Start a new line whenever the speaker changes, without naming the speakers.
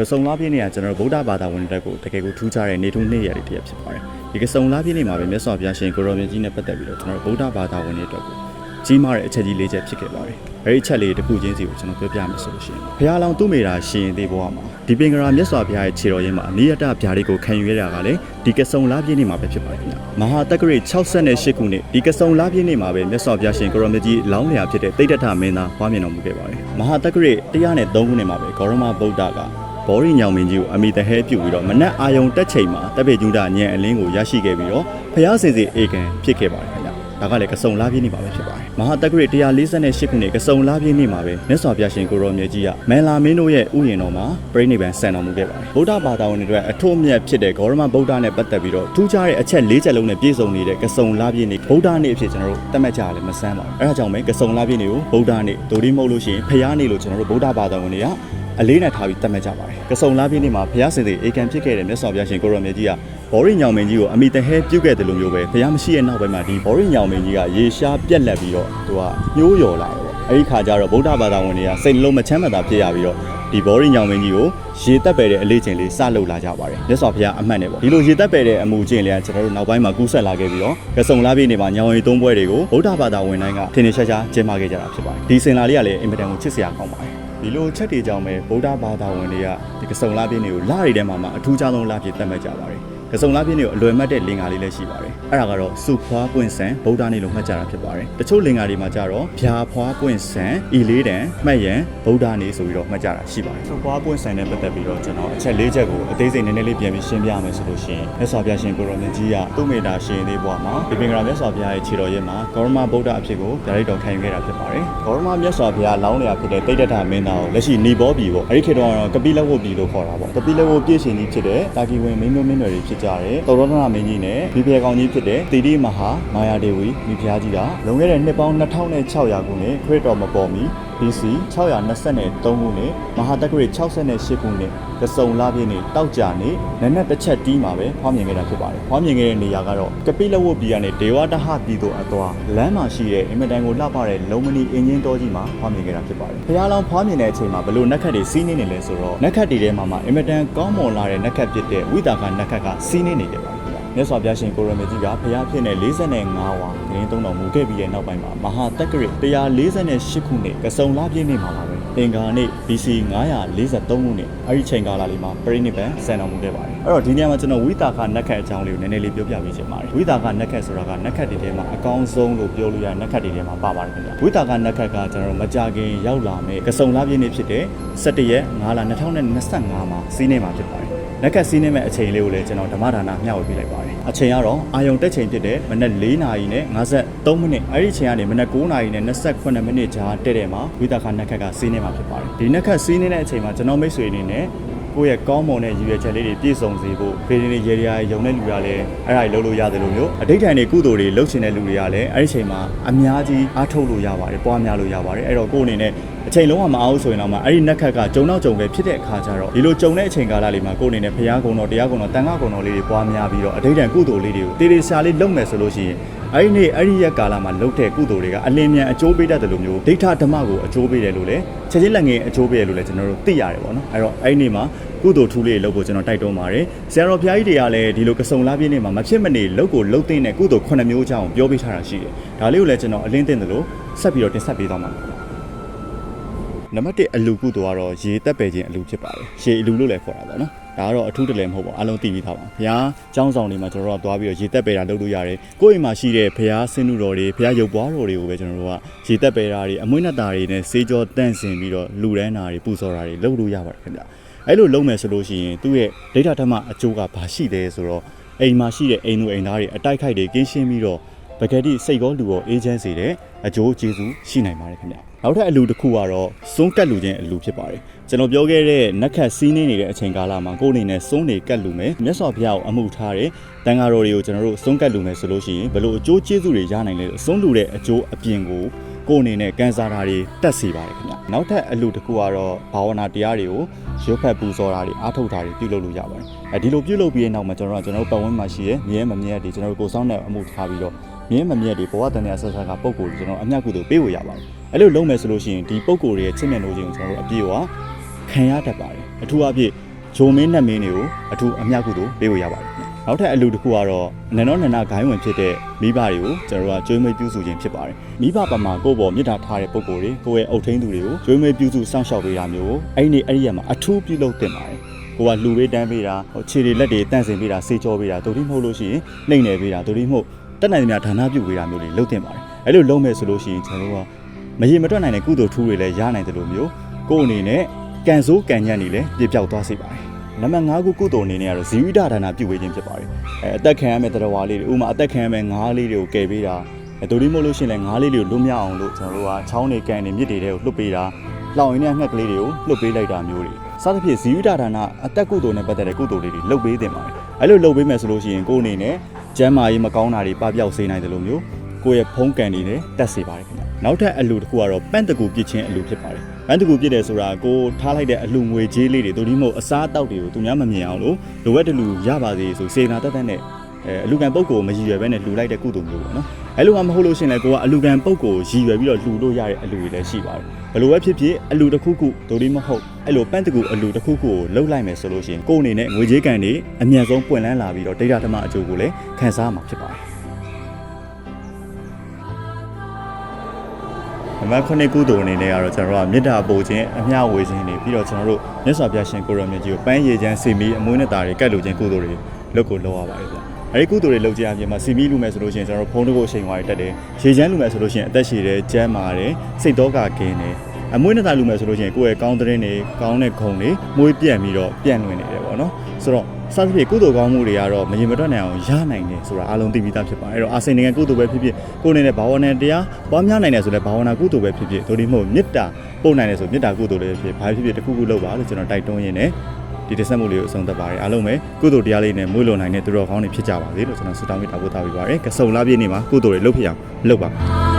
ကစုံလားပြည့်နေ့ကကျွန်တော်တို့ဗုဒ္ဓဘာသာဝင်တက်ကိုတကယ်ကိုထူးခြားတဲ့နေထုံးနေ့ရက်တွေတစ်ရက်ဖြစ်ပါတယ်ဒီကစုံလားပြည့်နေ့မှာပဲမြတ်စွာဘုရားရှင်ကိုရောမြတ်ကြီးနဲ့ပတ်သက်ပြီးတော့ကျွန်တော်တို့ဗုဒ္ဓဘာသာဝင်တွေအတွက်ကိုကြီးမားတဲ့အချက်ကြီးလေးချက်ဖြစ်ခဲ့ပါတယ်အဲဒီအချက်လေးတစ်ခုချင်းစီကိုကျွန်တော်ပြောပြမယ်ဆိုလို့ရှိရင်ဘုရားလောင်းသူ့မိတာရှင်သေးဘဝမှာဒီပင်ကရာမြတ်စွာဘုရားရဲ့ခြေတော်ရင်းမှာအနိယတဗျာလေးကိုခံယူရတာကလည်းဒီကစုံလားပြည့်နေ့မှာပဲဖြစ်ပါတယ်ခင်ဗျမဟာတက္ကရာ68ခုနှစ်ဒီကစုံလားပြည့်နေ့မှာပဲမြတ်စွာဘုရားရှင်ကိုရောမြတ်ကြီးလောင်းလျာဖြစ်တဲ့တိဋ္ဌထမင်းသားဟွားမြင်တော်မူခဲ့ပါတယ်မဟာတက္ကရာ103ခုနှစ်မှာပဲဂေါရမဗုဒ္ဓက ဘောရီညောင်မင်းကြီးကိုအမိတဟဲပြုတ်ပြီးတော့မနက်အာယုံတက်ချိန်မှာတပ်ပေကျူးတာညံအလင်းကိုရရှိခဲ့ပြီးတော့ဖျားစင်စီအေကန်ဖြစ်ခဲ့ပါတယ်ခင်ဗျာဒါကလည်းကစုံလားပြည့်နေ့မှာပဲဖြစ်ပါတယ်မဟာတက္ကရာ148ခုနှစ်ကစုံလားပြည့်နေ့မှာပဲမြတ်စွာဘုရားရှင်ကိုရောမြတ်ကြီးကမန်လာမင်းတို့ရဲ့ဥယျာဉ်တော်မှာပြိဋိဘံဆန်တော်မူခဲ့ပါတယ်ဗုဒ္ဓဘာသာဝင်တွေအတွက်အထွတ်အမြတ်ဖြစ်တဲ့ဂေါရမဗုဒ္ဓနဲ့ပတ်သက်ပြီးတော့ထူးခြားတဲ့အချက်၄ချက်လုံးနဲ့ပြည့်စုံနေတဲ့ကစုံလားပြည့်နေ့ဗုဒ္ဓနေ့အဖြစ်ကျွန်တော်တို့သတ်မှတ်ကြရလဲမဆန်းပါဘူးအဲဒါကြောင့်ပဲကစုံလားပြည့်နေ့ကိုဗုဒ္ဓနေ့ဒိုဒီမဟုတ်လို့ရှိရင်ဖျားနေ့လို့ကျွန်တော်တို့ဗုဒ္ဓဘာသာဝင်တွေက အလေးနဲ့ထားပြီးတတ်မှတ်ကြပါတယ်။ကစုံလားပြည့်နေ့မှာဘုရားစင်စီအေကန်ဖြစ်ခဲ့တဲ့မြတ်စွာဘုရားရှင်ကိုရောမြတ်ကြီးကဘောရိညောင်မင်းကြီးကိုအမိတဟဲပြုတ်ခဲ့တယ်လို့မျိုးပဲဘုရားမရှိတဲ့နောက်ပိုင်းမှာဒီဘောရိညောင်မင်းကြီးကရေရှားပြက်လက်ပြီးတော့သူကညှိုးယော်လာတယ်ပေါ့။အဲဒီခါကျတော့ဗုဒ္ဓဘာသာဝင်တွေကစိတ်နှလုံးမချမ်းမသာဖြစ်ရပြီးတော့ဒီဘောရိညောင်မင်းကြီးကိုရေတက်ပယ်တဲ့အလေးချိန်လေးစလုပ်လာကြပါတယ်။မြတ်စွာဘုရားအမှတ်နဲ့ပေါ့။ဒီလိုရေတက်ပယ်တဲ့အမှုချင်းလေးကကျွန်တော်တို့နောက်ပိုင်းမှာကူးဆက်လာခဲ့ပြီးတော့ကစုံလားပြည့်နေ့မှာညောင်ရီသုံးပွဲတွေကိုဗုဒ္ဓဘာသာဝင်တိုင်းကထင်ထင်ရှားရှားကျင်းပခဲ့ကြတာဖြစ်ပါတယ်။ဒီစင်လာလေးကလည်းအင်မတန်ကိုချစ်စရာကောင်းပါတယ်။ ဒီလိုချက်တွေကြောင့်ပဲဗုဒ္ဓဘာသာဝင်တွေကဒီကစုံလားပြည့်နေ့ကိုလရီထဲမှာမှအထူးခြားဆုံးလပြည့်သတ်မှတ်ကြပါတယ်က စုံလားပြည့်နေ့ကိုအလွယ်မှတ်တဲ့လင်္ကာလေးလည်းရှိပါတယ်အဲ့ဒါကတော့စုဖွားပွင့်ဆန်ဗုဒ္ဓနေ့လို့မှတ်ကြတာဖြစ်ပါတယ်တချို့လင်္ကာတွေမှာကြတော့ဗျာဖွားပွင့်ဆန်ဤလေးတန်မှတ်ရန်ဗုဒ္ဓနေ့ဆိုပြီးတော့မှတ်ကြတာရှိပါတယ်စုဖွားပွင့်ဆန်နဲ့ပတ်သက်ပြီးတော့ကျွန်တော်အချက်၄ချက်ကိုအသေးစိတ်နည်းနည်းလေးပြန်ပြီးရှင်းပြမယ်ဆိုလို့ရှိရင်မြတ်စွာဘုရားရှင်ကိုရောမြတ်ကြီးကသူ့မေတ္တာရှင်သေးဘဝမှာဒီပင်ကရာမြတ်စွာဘုရားရဲ့ခြေတော်ရဲ့မှာဂေါရမဗုဒ္ဓအဖြစ်ကိုဓာတ်တော်ခံယူခဲ့တာဖြစ်ပါတယ်ဂေါရမမြတ်စွာဘုရားလောင်းလျာဖြစ်တဲ့တိဋ္ဌထမင်းသားကိုလက်ရှိနေဘောပြည်ပေါ့အဲ့ဒီခေတ်တော့ကပိလဝတ်ပြည်လို့ခေါ်တာပေါ့ကပိလဝတ်ပြည့်ရှင်ကြီးဖြစ်တဲ့တာကီဝင်မင်းမျိုးမင်းတွေဖြစ်ကြတယ်သောရဒနာမင်းကြီးနဲ့ဘီပြေကောင်ကြီးဖြစ်တဲ့တိတိမဟာမာယာဒေဝီမိဖုရားကြီးကလွန်ခဲ့တဲ့နှစ်ပေါင်း2600ခုနှစ်ခရစ်တော်မပေါ်မီ BC 623ခုနှစ်မဟာတက္ကရာ68ခုနှစ်ကစုံလာပြည့်နေ့တောက်ကြနေ့နက်နက်တစ်ချက်တီးမှာပဲဖွားမြင်ခဲ့တာဖြစ်ပါတယ်ဖွားမြင်ခဲ့တဲ့နေရာကတော့ကပိလဝတ်ပြည်ကနေဒေဝတဟပြည်သို့အသွားလမ်းမှာရှိတဲ့အင်မတန်ကိုလှပတဲ့လုံမနီအင်ဂျင်တော်ကြီးမှာဖွားမြင်ခဲ့တာဖြစ်ပါတယ်ဖျားလောင်းဖွားမြင်တဲ့အချိန်မှာဘလို့နက်ခတ်တွေစီးနေနေလဲဆိုတော့နက်ခတ်တွေထဲမှာမှအင်မတန်ကောင်းမွန်လာတဲ့နက်ခတ်ဖြစ်တဲ့ဝိတာကနက်ခတ်ကစီးနေနေကြပါတယ်ခင်ဗျာ မြတ်စွာဘုရားရှင်ကိုရမေကြီးကဘုရားဖြစ်နေ45ဝါဂရင်းသုံးတော်မူခဲ့ပြီးတဲ့နောက်ပိုင်းမှာမဟာတက္ကရာ148ခုနှစ်ကစုံလပြည့်နေ့မှာပါပဲအင်္ဂါနေ့ BC 943ခုနှစ်အဲ့ဒီချိန်ကာလလေးမှာပြိဋိဘံဆန်တော်မူခဲ့ပါတယ်အဲ့တော့ဒီနေရာမှာကျွန်တော်ဝိတာကနက်ခတ်အကြောင်းလေးကိုနည်းနည်းလေးပြောပြပေးချင်ပါတယ်ဝိတာကနက်ခတ်ဆိုတာကနက်ခတ်တွေထဲမှာအကောင်းဆုံးလို့ပြောလို့ရတဲ့နက်ခတ်တွေထဲမှာပါပါတယ်ခင်ဗျာဝိတာကနက်ခတ်ကကျွန်တော်တို့မကြခင်ရောက်လာမယ့်ကစုံလပြည့်နေ့ဖြစ်တဲ့17ရက်9လ2025မှာစီးနေမှာဖြစ်ပါတယ် နက်ကစီးနေမဲ့အချိန်လေးကိုလည်းကျွန်တော်ဓမ္မဒါနမျှဝေပေးလိုက်ပါတယ်အချိန်ကတော့အာယုံတက်ချိန်ဖြစ်တဲ့မနက်4နာရီနဲ့53မိနစ်အဲ့ဒီအချိန်ကနေမနက်9နာရီနဲ့28မိနစ်ကြားတဲ့တဲ့မှာဝိသခနက်ကက်ကစီးနေမှာဖြစ်ပါတယ်ဒီနက်ကစီးနေတဲ့အချိန်မှာကျွန်တော်မိတ်ဆွေအနေနဲ့ ကိုယ့်ရဲ့ကောင်းမွန်တဲ့ရည်ရွယ်ချက်လေးတွေပြည့်စုံစေဖို့ဖေဒီနေရေရီယာရုံတဲ့လူတွေကလည်းအဲ့ဒါတွေလုပ်လို့ရတယ်လို့မျိုးအတိတ်ထိုင်တွေကုသိုလ်တွေလုပ်ချင်တဲ့လူတွေကလည်းအဲ့ဒီအချိန်မှာအများကြီးအားထုတ်လို့ရပါတယ်ပွားများလို့ရပါတယ်အဲ့တော့ကိုယ့်အနေနဲ့အချိန်လုံးဝမအောင်ဆိုရင်တော့မှအဲ့ဒီနက်ခက်ကဂျုံနောက်ဂျုံပဲဖြစ်တဲ့အခါကျတော့ဒီလိုဂျုံတဲ့အချိန်ကာလလေးမှာကိုယ့်အနေနဲ့ဘုရားကုံတော်တရားကုံတော်တန်ခါကုံတော်လေးတွေပွားများပြီးတော့အတိတ်တန်ကုသိုလ်လေးတွေကိုတေတေရှာလေးလုပ်မယ်ဆိုလို့ရှိရင် အဲ့ဒီနေ့အဲ့ဒီရက်ကာလမှာလုပ်တဲ့ကုသိုလ်တွေကအလင်းမြန်အကျိုးပေးတတ်တယ်လို့မျိုးဒိဋ္ဌဓမ္မကိုအကျိုးပေးတယ်လို့လည်းချက်ချင်းလက်ငယ်အကျိုးပေးတယ်လို့လည်းကျွန်တော်တို့သိရတယ်ပေါ့နော်အဲ့တော့အဲ့ဒီနေ့မှာကုသိုလ်ထူးလေးလုပ်ဖို့ကျွန်တော်တိုက်တွန်းပါတယ်ဆရာတော်ဘုရားကြီးတွေကလည်းဒီလိုကစုံလားပြည့်နေ့မှာမဖြစ်မနေလုပ်ကိုလုပ်တဲ့ကုသိုလ်9မျိုးအကြောင်းပြောပေးထားတာရှိတယ်ဒါလေးကိုလည်းကျွန်တော်အလင်းသိတယ်လို့ဆက်ပြီးတော့တင်ဆက်ပေးသွားမှာပါ နံပါတ်1အလူကုသိုလ်ကတော့ရေတက်ပယ်ခြင်းအလူဖြစ်ပါတယ်ရေအလူလို့လည်းခေါ်တာပေါ့နော်ဒါကတော့အထူးတလည်းမဟုတ်ပါဘူးအလုံးသိပြီးသားပါဘုရားကျောင်းဆောင်တွေမှာကျွန်တော်တို့ကသွားပြီးတော့ရေတက်ပယ်တာလုပ်လို့ရတယ်ကိုယ့်အိမ်မှာရှိတဲ့ဘုရားဆင်းနုတော်တွေဘုရားရုပ်ပွားတော်တွေကိုပဲကျွန်တော်တို့ကရေတက်ပယ်တာတွေအမွှေးနှက်တာတွေနဲ့စေးကြောတန့်စင်ပြီးတော့လူရန်တာတွေပူဇော်တာတွေလုပ်လို့ရပါတယ်ခင်ဗျအဲ့လိုလုပ်မယ်ဆိုလို့ရှိရင်သူ့ရဲ့ဒိဋ္ဌဓမ္မအကျိုးကဘာရှိလဲဆိုတော့အိမ်မှာရှိတဲ့အိမ်သူအိမ်သားတွေအတိုက်ခိုက်တွေကင်းရှင်းပြီးတော့ပကတိစိတ်ကောလူရောအေဂျင့်စီတဲ့အကျိုးကျေးဇူးရှိနိုင်ပါတယ်ခင်ဗျ နောက်ထပ်အလူတစ်ခုကတော့စွန်းကတ်လူခြင်းအလူဖြစ်ပါတယ်ကျွန်တော်ပြောခဲ့တဲ့နက်ခတ်စီးနေနေတဲ့အချိန်ကာလမှာကိုယ်အနေနဲ့စွန်းနေကတ်လူမယ်မြတ်စွာဘုရားကိုအမှုထားတဲ့တန်ဃာတော်တွေကိုကျွန်တော်တို့စွန်းကတ်လူမယ်ဆိုလို့ရှိရင်ဘလို့အကျိုးကျေးဇူးတွေရနိုင်လဲစွန်းလူတဲ့အကျိုးအပြင်ကိုကိုယ်အနေနဲ့ကန်စားတာတွေတက်စေပါတယ်ခင်ဗျနောက်ထပ်အလူတစ်ခုကတော့ဘာဝနာတရားတွေကိုရုပ်ဖက်ပူဇော်တာတွေအားထုတ်တာတွေပြုလုပ်လို့ရပါတယ်အဲဒီလိုပြုလုပ်ပြီးတဲ့နောက်မှာကျွန်တော်တို့ကကျွန်တော်တို့ပတ်ဝန်းကျင်မှာရှိတဲ့မြဲမမြဲတွေကျွန်တော်တို့ကိုယ်ဆောင်တဲ့အမှုထားပြီးတော့ မြင်းမမြက်တွေဘဝတန်တဲ့ဆက်ဆက်ကပုံကိုယ်ကျွန်တော်အမျက်ကုသိုလ်ပေးဖို့ရပါတယ်အဲ့လိုလုပ်မယ်ဆိုလို့ရှိရင်ဒီပုံကိုယ်ရဲ့ချစ်မြတ်လို့ခြင်းကိုကျွန်တော်တို့အပြည့်အဝခံရတတ်ပါတယ်အထူးအဖြင့်ဂျိုမင်းနဲ့မင်းတွေကိုအထူးအမြတ်ကုသိုလ်ပေးဖို့ရပါတယ်ခင်ဗျနောက်ထပ်အလူတစ်ခုကတော့နန္ဒောနန္ဒဂိုင်းဝင်ဖြစ်တဲ့မိဘတွေကိုကျွန်တော်တို့ကကျွေးမွေးပြုစုခြင်းဖြစ်ပါတယ်မိဘပမာကိုယ့်ဘောမြစ်တာထားတဲ့ပုံကိုယ်တွေကိုယ့်ရဲ့အုတ်ထင်းသူတွေကိုကျွေးမွေးပြုစုစောင့်ရှောက်ပေးတာမျိုးကိုအဲ့ဒီအဲ့ဒီရမှာအထူးပြုလုပ်တင်ပါတယ်ကိုကလှူပေးတန်းပေးတာဟိုခြေတွေလက်တွေတန့်စင်ပေးတာစေကြောပေးတာဒိုတိမဟုတ်လို့ရှိရင်နှိမ့်နေပေးတာဒိုတိမဟုတ် တက်နိုင်သမျှဒါနပြုပေးတာမျိုးတွေလုပ်တင်ပါတယ်အဲ့လိုလုပ်မယ်ဆိုလို့ရှိရင်ကျွန်တော်တို့ကမရေမတွက်နိုင်တဲ့ကုသိုလ်ထူးတွေလည်းရနိုင်တယ်လို့မျိုးကိုယ့်အနေနဲ့ကန်စိုးကန်ညံ့နေလည်းပြပြောက်သွားစေပါတယ်နံပါတ်5ခုကုသိုလ်အနေနဲ့ကတော့ဇီဝိဒဒါနပြုပေးခြင်းဖြစ်ပါတယ်အဲအသက်ခံရမယ့်တရားလေးတွေဥပမာအသက်ခံရမယ့်ငါးလေးတွေကိုကယ်ပေးတာအဲဒိုတိမဟုတ်လို့ရှိရင်လည်းငါးလေးတွေကိုလွတ်မြောက်အောင်လို့ကျွန်တော်တို့ကချောင်းတွေကန်တွေမြစ်တွေတွေကိုလွတ်ပေးတာလောင်ရင်းနဲ့ငှက်ကလေးတွေကိုလှုပ်ပေးလိုက်တာမျိုးတွေစသဖြင့်ဇီဝိတာဒါနအသက်ကုသိုလ်နဲ့ပတ်သက်တဲ့ကုသိုလ်လေးတွေလှုပ်ပေးတင်ပါတယ်အဲ့လိုလှုပ်ပေးမယ်ဆိုလို့ရှိရင်ကိုယ်အနေနဲ့ ကျမ်းမာရေးမကောင်းတာတွေပပျောက်စေနိုင်တယ်လို့မျိုးကိုယ့်ရဲ့ဖုံးကန်တွေနဲ့တက်စေပါတယ်ခင်ဗျနောက်ထပ်အလူတစ်ခုကတော့ပန့်တကူပြစ်ချင်းအလူဖြစ်ပါတယ်ပန့်တကူပြစ်တယ်ဆိုတာကိုထားလိုက်တဲ့အလူငွေကြေးလေးတွေတို့ဒီမို့အစားအသောက်တွေကိုသူများမမြင်အောင်လို့လိုအပ်တဲ့လူရပါစေဆိုစေနာတက်တက်နဲ့အဲအလူကံပုတ်ကိုမရည်ရွယ်ဘဲနဲ့လှူလိုက်တဲ့ကုသိုလ်မျိုးပေါ့နော်အဲ့လိုမှမဟုတ်လို့ရှိရင်လည်းကိုကအလူကံပုတ်ကိုရည်ရွယ်ပြီးတော့လှူလို့ရတဲ့အလူတွေလည်းရှိပါတယ် ဘယ်လိုပဲဖြစ်ဖြစ်အလူတစ်ခုခုတို့ဒီမဟုတ်အဲ့လိုပန့်တကူအလူတစ်ခုခုကိုလှုပ်လိုက်မယ်ဆိုလို့ရှိရင်ကိုယ်အနေနဲ့ငွေကြေးကံတွေအမြန်ဆုံးပွင့်လန်းလာပြီးတော့ဒိဋ္ဌဓမ္မအကျိုးကိုလည်းခံစားမှာဖြစ်ပါတယ်နံပါတ်9ကုသိုလ်အနေနဲ့ကတော့ကျွန်တော်တို့ကမေတ္တာပို့ခြင်းအမျှဝေခြင်းနေပြီးတော့ကျွန်တော်တို့မြတ်စွာဘုရားရှင်ကိုရောမြတ်ကြီးကိုပန်းရည်ချမ်းစီမီအမွေးနဲ့တာတွေကတ်လူခြင်းကုသိုလ်တွေလုပ်ကိုလုပ်ရပါတယ်ဗျ။ အဲဒီကုသိုလ်တွေလုပ်ခြင်းအပြင်မှာစီမီလူမယ်ဆိုလို့ရှိရင်ကျွန်တော်တို့ဖုန်းတစ်ခုအချိန်ဝါးတက်တယ်။ရေချမ်းလူမယ်ဆိုလို့ရှိရင်အသက်ရှည်တယ်၊ကျန်းမာတယ်၊စိတ်တော့ကကင်းတယ်။အမွေးနဲ့တာလူမယ်ဆိုလို့ရှိရင်ကိုယ့်ရဲ့ကောင်းတဲ့တွေကောင်းတဲ့ခုံတွေမွေးပြန့်ပြီးတော့ပြန့်လွင်နေတယ်ပေါ့နော်။ဆိုတော့စသဖြင့်ကုသိုလ်ကောင်းမှုတွေကတော့မရင်မတွက်နိုင်အောင်ရနိုင်တယ်ဆိုတာအားလုံးသိပြီးသားဖြစ်ပါတယ်အဲ့တော့အာစိန်နိုင်ငံကုသိုလ်ပဲဖြစ်ဖြစ်ကိုယ်အနေနဲ့ဘာဝနာတရားပွားများနိုင်တယ်ဆိုလဲဘာဝနာကုသိုလ်ပဲဖြစ်ဖြစ်ဒိုဒီမဟုတ်မေတ္တာပို့နိုင်တယ်ဆိုမေတ္တာကုသိုလ်လည်းဖြစ်ဘာဖြစ်ဖြစ်တစ်ခုခုလုပ်ပါလို့ကျွန်တော်တိုက်တွန်းရင်းနဲ့ ဒီတစ်ဆက်မှုလေးကိုအဆုံးသတ်ပါတယ်အားလုံးပဲကုသိုလ်တရားလေးနဲ့မွေးလွန်နိုင်တဲ့သူတော်ကောင်းတွေဖြစ်ကြပါစေလို့ကျွန်တော်ဆုတောင်းမေတ္တာပို့သပေးပါရစေကစုံလာပြည့်နေမှာကုသိုလ်တွေလုပ်ဖြစ်အောင်လုပ်ပါ